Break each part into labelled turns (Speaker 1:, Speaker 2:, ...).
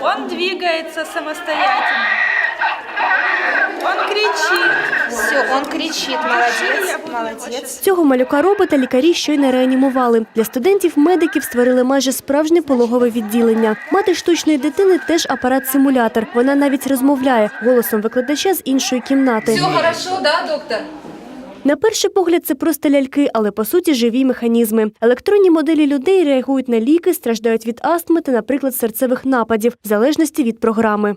Speaker 1: Он двигается самостоятельно. Он кричит.
Speaker 2: Все, он кричит. Молодец, молодец.
Speaker 3: Цього малюка робота лікарі щойно реанімували. Для студентів-медиків створили майже справжнє пологове відділення. Мати штучної дитини теж апарат-симулятор. Вона навіть розмовляє голосом викладача з іншої кімнати.
Speaker 4: Все хорошо, да, доктор?
Speaker 3: На перший погляд це просто ляльки, але по суті живі механізми. Електронні моделі людей реагують на ліки, страждають від астми та, наприклад, серцевих нападів, в залежності від програми.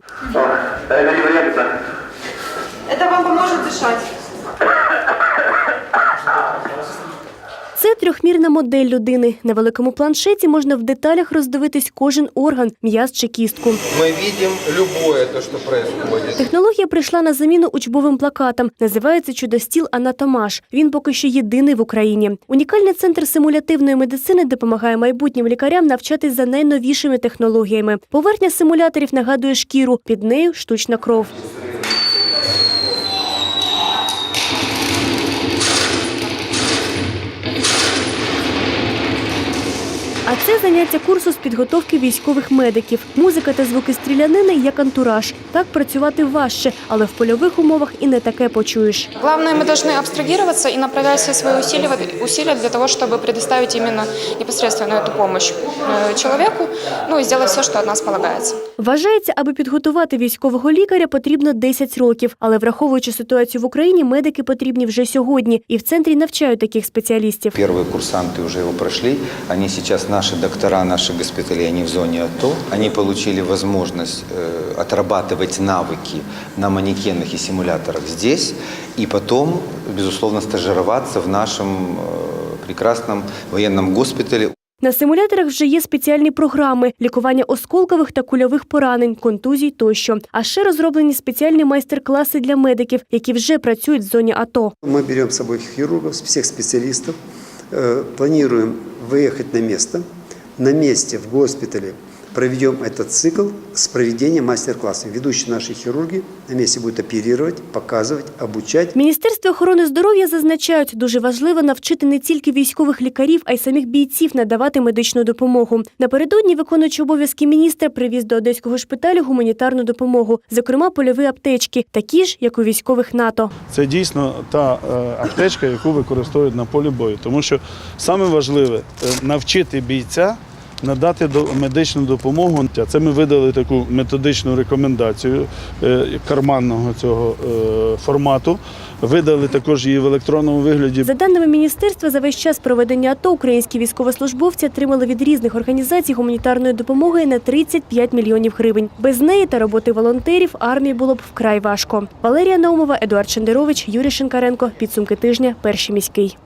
Speaker 1: Це вам допоможе дышать.
Speaker 3: Трьохмірна модель людини. На великому планшеті можна в деталях роздивитись кожен орган, м'яз чи кістку.
Speaker 5: Мы видим любое то, что происходит.
Speaker 3: Технологія прийшла на заміну учбовим плакатам. Називається чудостіл Анатомаш. Він поки що єдиний в Україні. Унікальний центр симулятивної медицини допомагає майбутнім лікарям навчатись за найновішими технологіями. Поверхня симуляторів нагадує шкіру, під нею штучна кров. А це заняття курсу з підготовки військових медиків. Музика та звуки стрілянини як антураж. Так працювати важче, але в польових умовах і не таке почуєш.
Speaker 6: Главное, мы должны абстрагироваться и направлять все свои усилия, усилия для того, чтобы предоставить именно непосредственно эту помощь э, человеку, ну и сделать все, что от нас полагается.
Speaker 3: Вважається, аби підготувати військового лікаря, потрібно 10 років. Але враховуючи ситуацію в Україні, медики потрібні вже сьогодні. І в центрі навчають таких спеціалістів.
Speaker 7: Первые курсанты уже его прошли. Они сейчас наши доктора, наши госпитали, они в зоне АТО. Они получили возможность э, отрабатывать навыки на манекенах и симуляторах здесь. И потом, безусловно, стажироваться в нашем э, прекрасном военном госпитале.
Speaker 3: На симуляторах вже є спеціальні програми лікування осколкових та кульових поранень, контузій тощо. А ще розроблені спеціальні майстер-класи для медиків, які вже працюють в зоні АТО.
Speaker 8: Мы берем с собой хирургов, всех специалистов, э, планируем выехать на место. На месте в госпитале проведем этот цикл с проведением мастер-классов. Ведущие наши хирурги на месте будут оперировать, показывать, обучать.
Speaker 3: В Міністерстві охорони здоров'я зазначають, дуже важливо навчити не тільки військових лікарів, а й самих бійців надавати медичну допомогу. Напередодні виконуючий обов'язки міністра привіз до одеського шпиталю гуманітарну допомогу, зокрема польові аптечки, такі ж, як у військових НАТО.
Speaker 9: Це дійсно та е, аптечка, яку використовують на полі бою. Тому що саме важливе е, навчити бійця надати медичну допомогу. Це ми видали таку методичну рекомендацію е, карманного цього е, формату. Видали також її в електронному вигляді.
Speaker 3: За даними міністерства, за весь час проведення АТО українські військовослужбовці отримали від різних організацій гуманітарної допомоги на 35 мільйонів гривень. Без неї та роботи волонтерів армії було б вкрай важко. Валерія Наумова, Едуард Шендерович, Юрій Шинкаренко. Підсумки тижня. Перший міський.